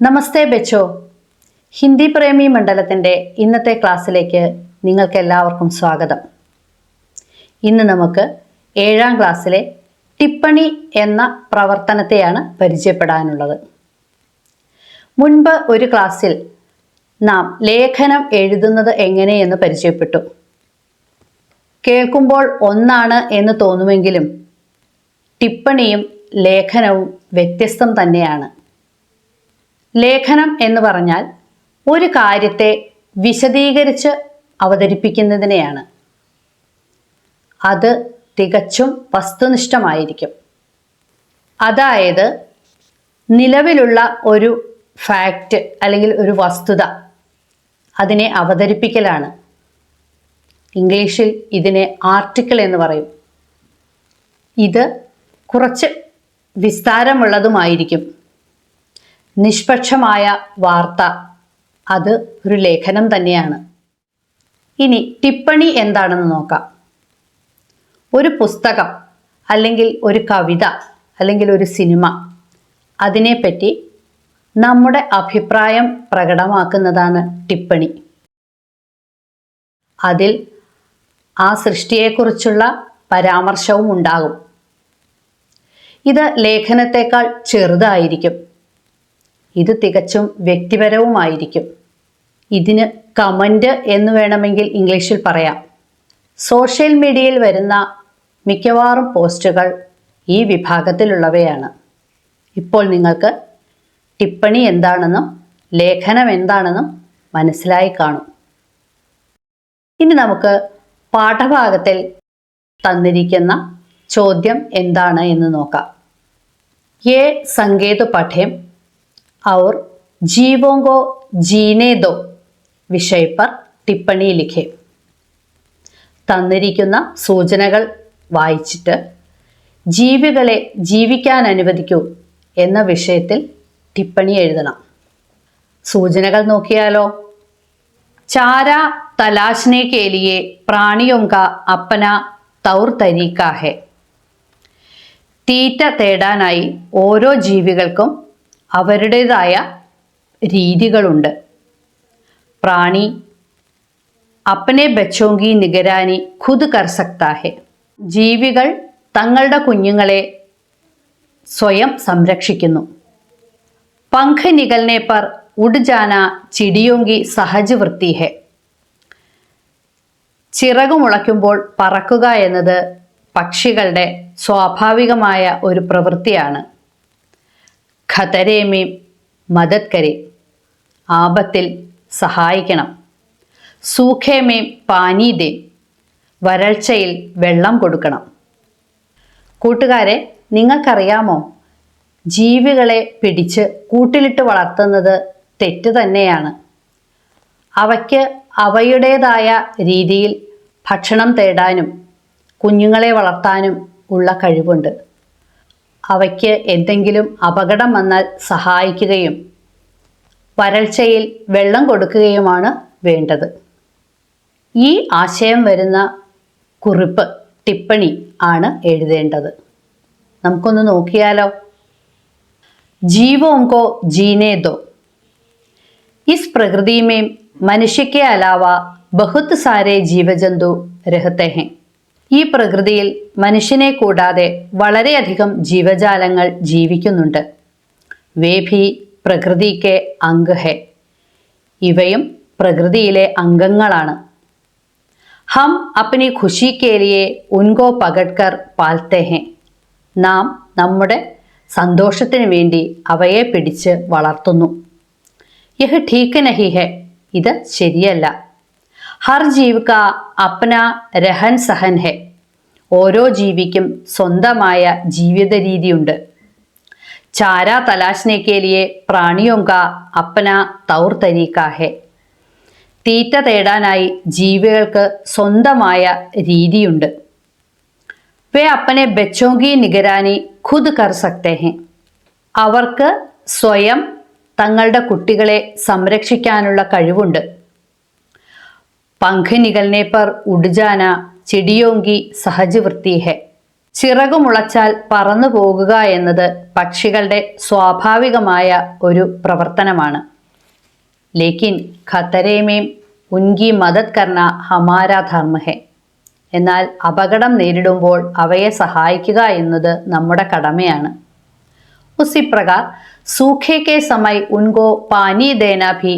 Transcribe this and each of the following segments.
നമസ്തേ ബെച്ചോ. ഹിന്ദി പ്രേമി മണ്ഡലത്തിന്റെ ഇന്നത്തെ ക്ലാസ്സിലേക്ക് നിങ്ങൾക്ക് എല്ലാവർക്കും സ്വാഗതം. ഇന്ന് നമുക്ക് ഏഴാം ക്ലാസ്സിലെ ടിപ്പണി എന്ന പ്രവർത്തനത്തെയാണ് പരിചയപ്പെടാനുള്ളത്. മുൻപ് ഒരു ക്ലാസ്സിൽ നാം ലേഖനം എഴുതുന്നത് എങ്ങനെയെന്ന് പരിചയപ്പെട്ടു. കേൾക്കുമ്പോൾ ഒന്നാണ് എന്ന് തോന്നുമെങ്കിലും ടിപ്പണിയും ലേഖനവും വ്യത്യസ്തം തന്നെയാണ്. ലേഖനം എന്ന് പറഞ്ഞാൽ ഒരു കാര്യത്തെ വിശദീകരിച്ച് അവതരിപ്പിക്കുന്നതിനെയാണ്. അത് തികച്ചും വസ്തുനിഷ്ഠമായിരിക്കും. അതായത് നിലവിലുള്ള ഒരു ഫാക്റ്റ് അല്ലെങ്കിൽ ഒരു വസ്തുത അതിനെ അവതരിപ്പിക്കലാണ്. ഇംഗ്ലീഷിൽ ഇതിനെ ആർട്ടിക്കിൾ എന്ന് പറയും. ഇത് കുറച്ച് വിസ്താരമുള്ളതുമായിരിക്കും. നിഷ്പക്ഷമായ വാർത്ത. അത് ഒരു ലേഖനം തന്നെയാണ്. ഇനി ടിപ്പണി എന്താണെന്ന് നോക്കാം. ഒരു പുസ്തകം അല്ലെങ്കിൽ ഒരു കവിത അല്ലെങ്കിൽ ഒരു സിനിമ അതിനെപ്പറ്റി നമ്മുടെ അഭിപ്രായം പ്രകടമാക്കുന്നതാണ് ടിപ്പണി. അതിൽ ആ സൃഷ്ടിയെക്കുറിച്ചുള്ള പരാമർശവും ഉണ്ടാകും. ഇത് ലേഖനത്തെക്കാൾ ചെറുതായിരിക്കും. ഇത് തികച്ചും വ്യക്തിപരവുമായിരിക്കും ഇതിന് കമൻ്റ് എന്ന് വേണമെങ്കിൽ ഇംഗ്ലീഷിൽ പറയാം സോഷ്യൽ മീഡിയയിൽ വരുന്ന മിക്കവാറും പോസ്റ്റുകൾ ഈ വിഭാഗത്തിലുള്ളവയാണ് ഇപ്പോൾ നിങ്ങൾക്ക് ടിപ്പണി എന്താണെന്നും ലേഖനം എന്താണെന്നും മനസ്സിലായി കാണും ഇനി നമുക്ക് പാഠഭാഗത്തിൽ തന്നിരിക്കുന്ന ചോദ്യം എന്താണ് എന്ന് നോക്കാം ये संकेत पठें और जीवों को जीने दो വിഷയ പർ ടിപ്പണി ലിഖെ തന്നിരിക്കുന്ന സൂചനകൾ വായിച്ചിട്ട് ജീവികളെ ജീവിക്കാൻ അനുവദിക്കൂ എന്ന വിഷയത്തിൽ ടിപ്പണി എഴുതണം സൂചനകൾ നോക്കിയാലോ ചാര തലാശനെ के लिए प्राणियों का अपना तौर तरीका है തീറ്റ തേടാനായി ഓരോ ജീവികൾക്കും അവരുടേതായ രീതികളുണ്ട്. പ്രാണി അപ്പനെ ബച്ചോങ്കി നിഗരാനി ഖുദ് കർസക്താഹെ ജീവികൾ തങ്ങളുടെ കുഞ്ഞുങ്ങളെ സ്വയം സംരക്ഷിക്കുന്നു. പങ്ക് നികൽനെ പർ ഉഡ് ജാന ചിടിയോങ്കി സഹജ് വൃത്തിഹെ ചിറകുമുളയ്ക്കുമ്പോൾ പറക്കുക എന്നത് പക്ഷികളുടെ സ്വാഭാവികമായ ഒരു പ്രവൃത്തിയാണ്. ഖതരേമേ മദത് കരെ ആപത്തിൽ സഹായിക്കണം. സൂഖേമേ പാനി ദേ വരൾച്ചയിൽ വെള്ളം കൊടുക്കണം. കൂട്ടുകാരെ നിങ്ങൾക്കറിയാമോ? ജീവികളെ പിടിച്ച് കൂട്ടിലിട്ട് വളർത്തുന്നത് തെറ്റ് തന്നെയാണ്. അവയ്ക്ക് അവയുടേതായ രീതിയിൽ ഭക്ഷണം തേടാനും കുഞ്ഞുങ്ങളെ വളർത്താനും ഉള്ള കഴിവുണ്ട്. അവയ്ക്ക് എന്തെങ്കിലും അപകടം വന്നാൽ സഹായിക്കുകയും വരൾച്ചയിൽ വെള്ളം കൊടുക്കുകയുമാണ് വേണ്ടത് ഈ ആശയം വരുന്ന കുറിപ്പ് ടിപ്പണി ആണ് എഴുതേണ്ടത് നമുക്കൊന്ന് നോക്കിയാലോ जीवों को जीने दो इस प्रकृति में मनुष्य के अलावा बहुत सारे ജീവജന്തു रहते हैं ഈ പ്രകൃതിയിൽ മനുഷ്യനെ കൂടാതെ വളരെയധികം ജീവജാലങ്ങൾ ജീവിക്കുന്നുണ്ട്. വേഭി പ്രകൃതിക്ക് അംഗഹെ. ഇവയും പ്രകൃതിയിലെ അംഗങ്ങളാണ്. ഹം അപ്നി ഖുഷി കേലിയെ ഉൻകോ പകഡ്കർ പാൽത്തെ ഹെ നാം നമ്മുടെ സന്തോഷത്തിന് വേണ്ടി അവയെ പിടിച്ച് വളർത്തുന്നു. യഹ് ഠീക്ക് നഹി ഹെ. ഇത് ശരിയല്ല. ഹർ ജീവ് കാ അപ്ന രഹൻ സഹൻ ഹെ. ഓരോ ജീവിക്കും സ്വന്തമായ ജീവിത രീതിയുണ്ട് ചാര തലാശ്നേക്കേലിയെ പ്രാണിയോ കാ അപ്ന തൗർ തരീക്ക ഹെ. തീറ്റ തേടാനായി ജീവികൾക്ക് സ്വന്തമായ രീതിയുണ്ട്. വേ അപ്പനെ ബച്ചോങ്കി നിഗരാനി ഖുദ് കർ സക്തേ ഹെ. അവർക്ക് സ്വയം തങ്ങളുടെ കുട്ടികളെ സംരക്ഷിക്കാനുള്ള കഴിവുണ്ട്. പങ്ക് നികൽനെ പർ ഉഡ്ജാന ചിടിയോങ്കി സഹജ് വൃത്തി ഹെ ചിറകുമുളച്ചാൽ പറന്നു പോകുക എന്നത് പക്ഷികളുടെ സ്വാഭാവികമായ ഒരു പ്രവർത്തനമാണ്. ലേക്കിൻ ഖത്തരേമേം ഉൻകി മദത് കർണ ഹമാര ധർമ്മഹെ. എന്നാൽ അപകടം നേരിടുമ്പോൾ അവയെ സഹായിക്കുക എന്നത് നമ്മുടെ കടമയാണ്. ഉസി പ്രകാർ സൂഖേ കെ സമയ് ഉൻകോ പാനി ദേന ഭി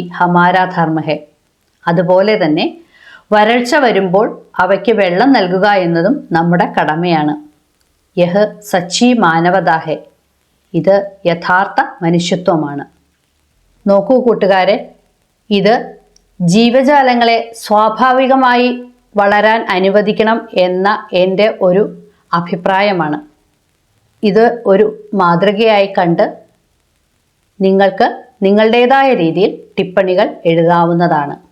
ധർമ്മഹെ. അതുപോലെ തന്നെ വരൾച്ച വരുമ്പോൾ അവയ്ക്ക് വെള്ളം നൽകുക എന്നതും നമ്മുടെ കടമയാണ്. യഹ് സച്ചി മാനവദാഹെ. ഇത് യഥാർത്ഥ മനുഷ്യത്വമാണ്. നോക്കൂ കൂട്ടുകാരെ ഇത് ജീവജാലങ്ങളെ സ്വാഭാവികമായി വളരാൻ അനുവദിക്കണം എന്ന എന്റെ ഒരു അഭിപ്രായമാണ്. ഇത് ഒരു മാതൃകയായി കണ്ട് നിങ്ങൾക്ക് നിങ്ങളുടേതായ രീതിയിൽ ടിപ്പണികൾ എഴുതാവുന്നതാണ്.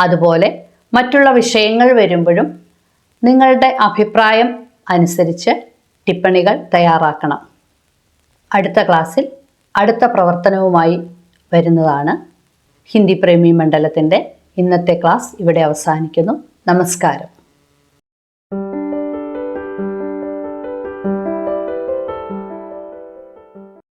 അതുപോലെ മറ്റുള്ള വിഷയങ്ങൾ വരുമ്പോഴും നിങ്ങളുടെ അഭിപ്രായം അനുസരിച്ച് ടിപ്പണികൾ തയ്യാറാക്കണം. അടുത്ത ക്ലാസ്സിൽ അടുത്ത പ്രവർത്തനവുമായി വരുന്നതാണ് ഹിന്ദി പ്രേമി മണ്ഡലത്തിന്റെ ഇന്നത്തെ ക്ലാസ് ഇവിടെ അവസാനിക്കുന്നു. നമസ്കാരം.